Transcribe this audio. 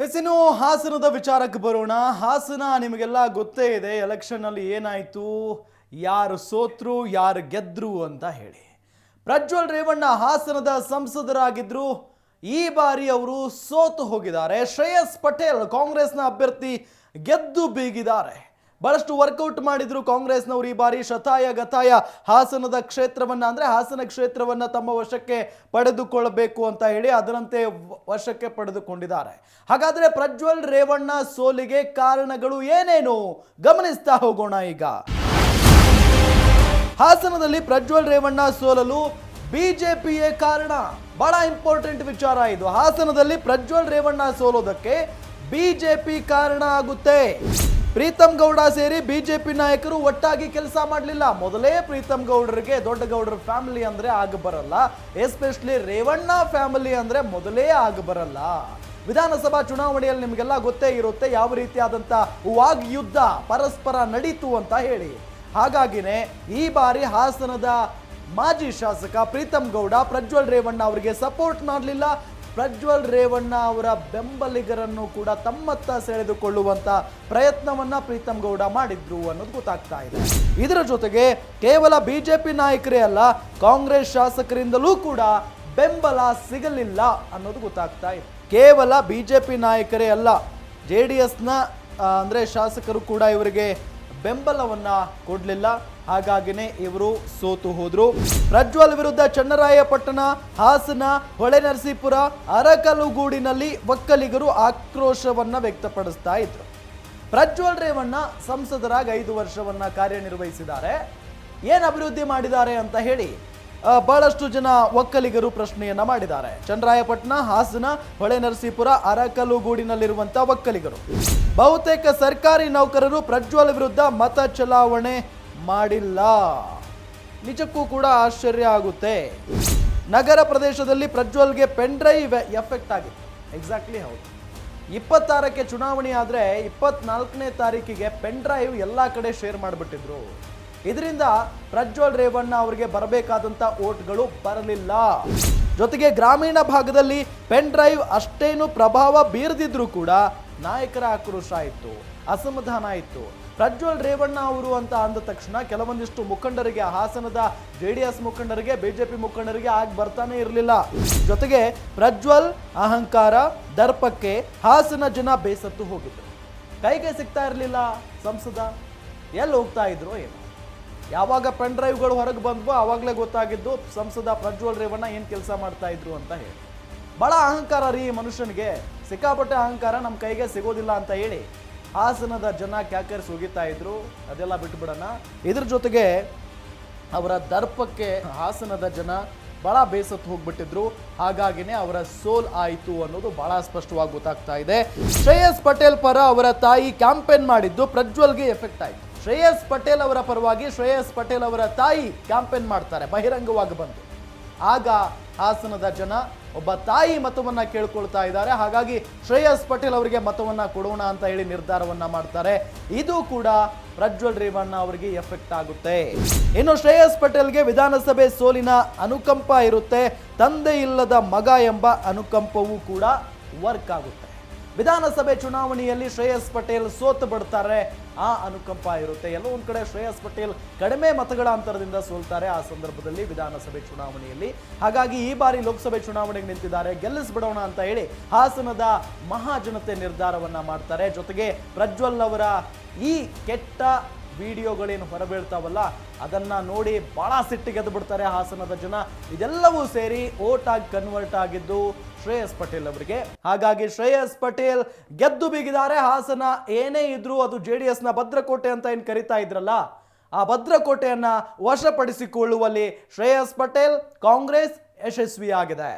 ಹೆಸಿನು ಹಾಸನದ ವಿಚಾರಕ್ಕೆ ಬರೋಣ. ಹಾಸನ ನಿಮಗೆಲ್ಲ ಗೊತ್ತೇ ಇದೆ ಎಲೆಕ್ಷನ್ ಅಲ್ಲಿ ಏನಾಯ್ತು, ಯಾರು ಸೋತ್ರು, ಯಾರು ಗೆದ್ರು ಅಂತ ಹೇಳಿ. ಪ್ರಜ್ವಲ್ ರೇವಣ್ಣ ಹಾಸನದ ಸಂಸದರಾಗಿದ್ರು. ಈ ಬಾರಿ ಅವರು ಸೋತು ಹೋಗಿದ್ದಾರೆ. ಶ್ರೇಯಸ್ ಪಟೇಲ್ ಕಾಂಗ್ರೆಸ್ನ ಅಭ್ಯರ್ಥಿ ಗೆದ್ದು ಬೀಗಿದ್ದಾರೆ. ಬಹಳಷ್ಟು ವರ್ಕೌಟ್ ಮಾಡಿದ್ರು ಕಾಂಗ್ರೆಸ್ನವರು ಈ ಬಾರಿ ಶತಾಯ ಗತಾಯ. ಹಾಸನದ ಕ್ಷೇತ್ರವನ್ನ ಅಂದ್ರೆ ಹಾಸನ ಕ್ಷೇತ್ರವನ್ನ ತಮ್ಮ ವಶಕ್ಕೆ ಪಡೆದುಕೊಳ್ಳಬೇಕು ಅಂತ ಹೇಳಿ ಅದರಂತೆ ವಶಕ್ಕೆ ಪಡೆದುಕೊಂಡಿದ್ದಾರೆ. ಹಾಗಾದ್ರೆ ಪ್ರಜ್ವಲ್ ರೇವಣ್ಣ ಸೋಲಿಗೆ ಕಾರಣಗಳು ಏನೇನು? ಗಮನಿಸ್ತಾ ಹೋಗೋಣ ಈಗ. ಹಾಸನದಲ್ಲಿ ಪ್ರಜ್ವಲ್ ರೇವಣ್ಣ ಸೋಲಲು ಬಿಜೆಪಿಯೇ ಕಾರಣ? ಬಹಳ ಇಂಪಾರ್ಟೆಂಟ್ ವಿಚಾರ ಇದು. ಹಾಸನದಲ್ಲಿ ಪ್ರಜ್ವಲ್ ರೇವಣ್ಣ ಸೋಲೋದಕ್ಕೆ ಬಿಜೆಪಿ ಕಾರಣ ಆಗುತ್ತೆ. ಪ್ರೀತಮ್ ಗೌಡ ಸೇರಿ ಬಿಜೆಪಿ ನಾಯಕರು ಒಟ್ಟಾಗಿ ಕೆಲಸ ಮಾಡಲಿಲ್ಲ. ಮೊದಲೇ ಪ್ರೀತಮ್ ಗೌಡರಿಗೆ ದೊಡ್ಡ ಗೌಡರ ಫ್ಯಾಮಿಲಿ ಅಂದ್ರೆ ಆಗ ಬರಲ್ಲ. ಎಸ್ಪೆಷಲಿ ರೇವಣ್ಣ ಫ್ಯಾಮಿಲಿ ಅಂದ್ರೆ ಮೊದಲೇ ಆಗ ಬರಲ್ಲ. ವಿಧಾನಸಭಾ ಚುನಾವಣೆಯಲ್ಲಿ ನಿಮಗೆಲ್ಲ ಗೊತ್ತೇ ಇರುತ್ತೆ ಯಾವ ರೀತಿಯಾದಂಥ ವಾಗ್ ಯುದ್ಧ ಪರಸ್ಪರ ನಡೀತು ಅಂತ ಹೇಳಿ. ಹಾಗಾಗಿನೇ ಈ ಬಾರಿ ಹಾಸನದ ಮಾಜಿ ಶಾಸಕ ಪ್ರೀತಮ್ ಗೌಡ, ಪ್ರಜ್ವಲ್ ರೇವಣ್ಣ ಅವರಿಗೆ ಸಪೋರ್ಟ್ ಮಾಡಲಿಲ್ಲ. ಪ್ರಜ್ವಲ್ ರೇವಣ್ಣ ಅವರ ಬೆಂಬಲಿಗರನ್ನು ಕೂಡ ತಮ್ಮತ್ತ ಸೆಳೆದುಕೊಳ್ಳುವಂತ ಪ್ರಯತ್ನವನ್ನ ಪ್ರೀತಮ್ ಗೌಡ ಮಾಡಿದ್ರು ಅನ್ನೋದು ಗೊತ್ತಾಗ್ತಾ ಇದೆ. ಇದರ ಜೊತೆಗೆ ಕೇವಲ ಬಿಜೆಪಿ ನಾಯಕರೇ ಅಲ್ಲ, ಕಾಂಗ್ರೆಸ್ ಶಾಸಕರಿಂದಲೂ ಕೂಡ ಬೆಂಬಲ ಸಿಗಲಿಲ್ಲ ಅನ್ನೋದು ಗೊತ್ತಾಗ್ತಾ ಇದೆ. ಕೇವಲ ಬಿಜೆಪಿ ನಾಯಕರೇ ಅಲ್ಲ, ಜೆ ಡಿ ಎಸ್ನ ಅಂದರೆ ಶಾಸಕರು ಕೂಡ ಇವರಿಗೆ ಬೆಂಬಲವನ್ನ ಕೊಡಲಿಲ್ಲ. ಹಾಗಾಗಿನೇ ಇವರು ಸೋತು ಹೋದ್ರು. ಪ್ರಜ್ವಲ್ ವಿರುದ್ಧ ಚನ್ನರಾಯಪಟ್ಟಣ, ಹಾಸನ ಹೊಳೆನರಸೀಪುರ ಅರಕಲುಗೂಡಿನಲ್ಲಿ ಒಕ್ಕಲಿಗರು ಆಕ್ರೋಶವನ್ನ ವ್ಯಕ್ತಪಡಿಸ್ತಾ ಇದ್ರು. ಪ್ರಜ್ವಲ್ ರೇವಣ್ಣ ಸಂಸದರಾಗಿ ಐದು ವರ್ಷವನ್ನ ಕಾರ್ಯನಿರ್ವಹಿಸಿದ್ದಾರೆ. ಏನು ಅಭಿವೃದ್ಧಿ ಮಾಡಿದ್ದಾರೆ ಅಂತ ಹೇಳಿ. ಬಹಳಷ್ಟು ಜನ ಒಕ್ಕಲಿಗರು ಪ್ರಶ್ನೆಯನ್ನ ಮಾಡಿದ್ದಾರೆ. ಚಂದ್ರಾಯಪಟ್ಟಣ, ಹಾಸನ, ಹೊಳೆ ನರಸೀಪುರ ಅರಕಲು ಗೂಡಿನಲ್ಲಿರುವಂತಹ ಒಕ್ಕಲಿಗರು. ಬಹುತೇಕ ಸರ್ಕಾರಿ ನೌಕರರು ಪ್ರಜ್ವಲ್ ವಿರುದ್ಧ ಮತ ಚಲಾವಣೆ ಮಾಡಿಲ್ಲ. ನಿಜಕ್ಕೂ ಕೂಡ ಆಶ್ಚರ್ಯ ಆಗುತ್ತೆ. ನಗರ ಪ್ರದೇಶದಲ್ಲಿ ಪ್ರಜ್ವಲ್ಗೆ ಡ್ರೈವ್ ಎಫೆಕ್ಟ್ ಆಗಿತ್ತು. ಎಕ್ಸಾಕ್ಟ್ಲಿ ಹೌದು. ಇಪ್ಪತ್ತಾರಕ್ಕೆ ಚುನಾವಣೆ ಆದರೆ ಇಪ್ಪತ್ನಾಲ್ಕನೇ ತಾರೀಕಿಗೆ ಪೆನ್ ಡ್ರೈವ್ ಎಲ್ಲ ಕಡೆ ಶೇರ್ ಮಾಡಿಬಿಟ್ಟಿದ್ರು. ಇದರಿಂದ ಪ್ರಜ್ವಲ್ ರೇವಣ್ಣ ಅವರಿಗೆ ಬರಬೇಕಾದಂಥ ಓಟ್ಗಳು ಬರಲಿಲ್ಲ. ಜೊತೆಗೆ ಗ್ರಾಮೀಣ ಭಾಗದಲ್ಲಿ ಪೆನ್ ಡ್ರೈವ್ ಅಷ್ಟೇನು ಪ್ರಭಾವ ಬೀರದಿದ್ರೂ ಕೂಡ ನಾಯಕರ ಆಕ್ರೋಶ ಆಯಿತು, ಅಸಮಾಧಾನ ಆಯಿತು. ಪ್ರಜ್ವಲ್ ರೇವಣ್ಣ ಅವರು ಅಂತ ಅಂದ ತಕ್ಷಣ ಕೆಲವೊಂದಿಷ್ಟು ಮುಖಂಡರಿಗೆ, ಹಾಸನದ ಜೆ ಡಿ ಎಸ್ ಮುಖಂಡರಿಗೆ, ಬಿಜೆಪಿ ಮುಖಂಡರಿಗೆ ಆಗಿ ಬರ್ತಾನೆ ಇರಲಿಲ್ಲ. ಜೊತೆಗೆ ಪ್ರಜ್ವಲ್ ಅಹಂಕಾರ, ದರ್ಪಕ್ಕೆ ಹಾಸನ ಜನ ಬೇಸತ್ತು ಹೋಗಿದ್ರು. ಕೈಗೆ ಸಿಗ್ತಾ ಇರಲಿಲ್ಲ ಸಂಸದ. ಎಲ್ಲಿ ಹೋಗ್ತಾ ಇದ್ರು ಏನು. ಯಾವಾಗ ಪೆನ್ ಡ್ರೈವ್ಗಳು ಹೊರಗೆ ಬಂದ್ವೋ ಆವಾಗಲೇ ಗೊತ್ತಾಗಿದ್ದು ಸಂಸದ ಪ್ರಜ್ವಲ್ ರೇವಣ್ಣ ಏನು ಕೆಲಸ ಮಾಡ್ತಾ ಇದ್ರು ಅಂತ ಹೇಳಿ. ಬಹಳ ಅಹಂಕಾರ ರೀ ಮನುಷ್ಯನಿಗೆ. ಸಿಕ್ಕಾಪಟ್ಟೆ ಅಹಂಕಾರ ನಮ್ಮ ಕೈಗೆ ಸಿಗೋದಿಲ್ಲ ಅಂತ ಹೇಳಿ ಹಾಸನದ ಜನ ಕ್ಯಾಕರ್ಸ್ ಹೋಗಿತಾ ಇದ್ರು. ಅದೆಲ್ಲ ಬಿಟ್ಬಿಡೋಣ. ಇದ್ರ ಜೊತೆಗೆ ಅವರ ದರ್ಪಕ್ಕೆ ಹಾಸನದ ಜನ ಬಹಳ ಬೇಸತ್ತು ಹೋಗ್ಬಿಟ್ಟಿದ್ರು. ಹಾಗಾಗಿನೇ ಅವರ ಸೋಲ್ ಆಯಿತು ಅನ್ನೋದು ಬಹಳ ಸ್ಪಷ್ಟವಾಗಿ ಗೊತ್ತಾಗ್ತಾ ಇದೆ. ಶ್ರೇಯಸ್ ಪಟೇಲ್ ಪರ ಅವರ ತಾಯಿ ಕ್ಯಾಂಪೇನ್ ಮಾಡಿದ್ದು ಪ್ರಜ್ವಲ್ಗೆ ಎಫೆಕ್ಟ್ ಆಯಿತು. ಶ್ರೇಯಸ್ ಪಟೇಲ್ ಅವರ ಪರವಾಗಿ ಶ್ರೇಯಸ್ ಪಟೇಲ್ ಅವರ ತಾಯಿ ಕ್ಯಾಂಪೇನ್ ಮಾಡ್ತಾರೆ, ಬಹಿರಂಗವಾಗಿ ಬಂದು. ಆಗ ಹಾಸನದ ಜನ ಒಬ್ಬ ತಾಯಿ ಮತವನ್ನ ಕೇಳ್ಕೊಳ್ತಾ ಇದ್ದಾರೆ. ಹಾಗಾಗಿ ಶ್ರೇಯಸ್ ಪಟೇಲ್ ಅವರಿಗೆ ಮತವನ್ನ ಕೊಡೋಣ ಅಂತ ಹೇಳಿ ನಿರ್ಧಾರವನ್ನ ಮಾಡ್ತಾರೆ. ಇದು ಕೂಡ ಪ್ರಜ್ವಲ್ ರೇವಣ್ಣ ಅವರಿಗೆ ಎಫೆಕ್ಟ್ ಆಗುತ್ತೆ. ಇನ್ನು ಶ್ರೇಯಸ್ ಪಟೇಲ್ಗೆ ವಿಧಾನಸಭೆ ಸೋಲಿನ ಅನುಕಂಪ ಇರುತ್ತೆ. ತಂದೆ ಇಲ್ಲದ ಮಗ ಎಂಬ ಅನುಕಂಪವೂ ಕೂಡ ವರ್ಕ್ ಆಗುತ್ತೆ. ವಿಧಾನಸಭೆ ಚುನಾವಣೆಯಲ್ಲಿ ಶ್ರೇಯಸ್ ಪಟೇಲ್ ಸೋತು ಬಿಡ್ತಾರೆ. ಆ ಅನುಕಂಪ ಇರುತ್ತೆ. ಎಲ್ಲೋ ಕಡೆ ಶ್ರೇಯಸ್ ಪಟೇಲ್ ಕಡಿಮೆ ಮತಗಳ ಅಂತರದಿಂದ ಸೋಲ್ತಾರೆ. ಆ ಸಂದರ್ಭದಲ್ಲಿ ವಿಧಾನಸಭೆ ಚುನಾವಣೆಯಲ್ಲಿ. ಹಾಗಾಗಿ ಈ ಬಾರಿ ಲೋಕಸಭೆ ಚುನಾವಣೆಗೆ ನಿಂತಿದ್ದಾರೆ. ಗೆಲ್ಲಿಸ್ಬಿಡೋಣ ಅಂತ ಹೇಳಿ ಹಾಸನದ ಮಹಾಜನತೆ ನಿರ್ಧಾರವನ್ನ ಮಾಡ್ತಾರೆ. ಜೊತೆಗೆ ಪ್ರಜ್ವಲ್ ಅವರ ಈ ಕೆಟ್ಟ ವಿಡಿಯೋಗಳೇನು ಹೊರಬೀಳ್ತಾವಲ್ಲ, ಅದನ್ನ ನೋಡಿ ಭಾಳ ಸಿಟ್ಟಿಗೆದ್ದು ಬಿಡ್ತಾರೆ ಹಾಸನದ ಜನ. ಇದೆಲ್ಲವೂ ಸೇರಿ ಓಟ್ ಕನ್ವರ್ಟ್ ಆಗಿದ್ದು ಶ್ರೇಯಸ್ ಪಟೇಲ್ ಅವರಿಗೆ. ಹಾಗಾಗಿ ಶ್ರೇಯಸ್ ಪಟೇಲ್ ಗೆದ್ದು ಬೀಗಿದ್ದಾರೆ. ಹಾಸನ ಏನೇ ಇದ್ರೂ ಅದು ಜೆ ಡಿ ಎಸ್ನ ಭದ್ರಕೋಟೆ ಅಂತ ಏನು ಕರಿತಾ ಇದ್ರಲ್ಲ, ಆ ಭದ್ರಕೋಟೆಯನ್ನ ವಶಪಡಿಸಿಕೊಳ್ಳುವಲ್ಲಿ ಶ್ರೇಯಸ್ ಪಟೇಲ್ ಕಾಂಗ್ರೆಸ್ ಯಶಸ್ವಿಯಾಗಿದೆ.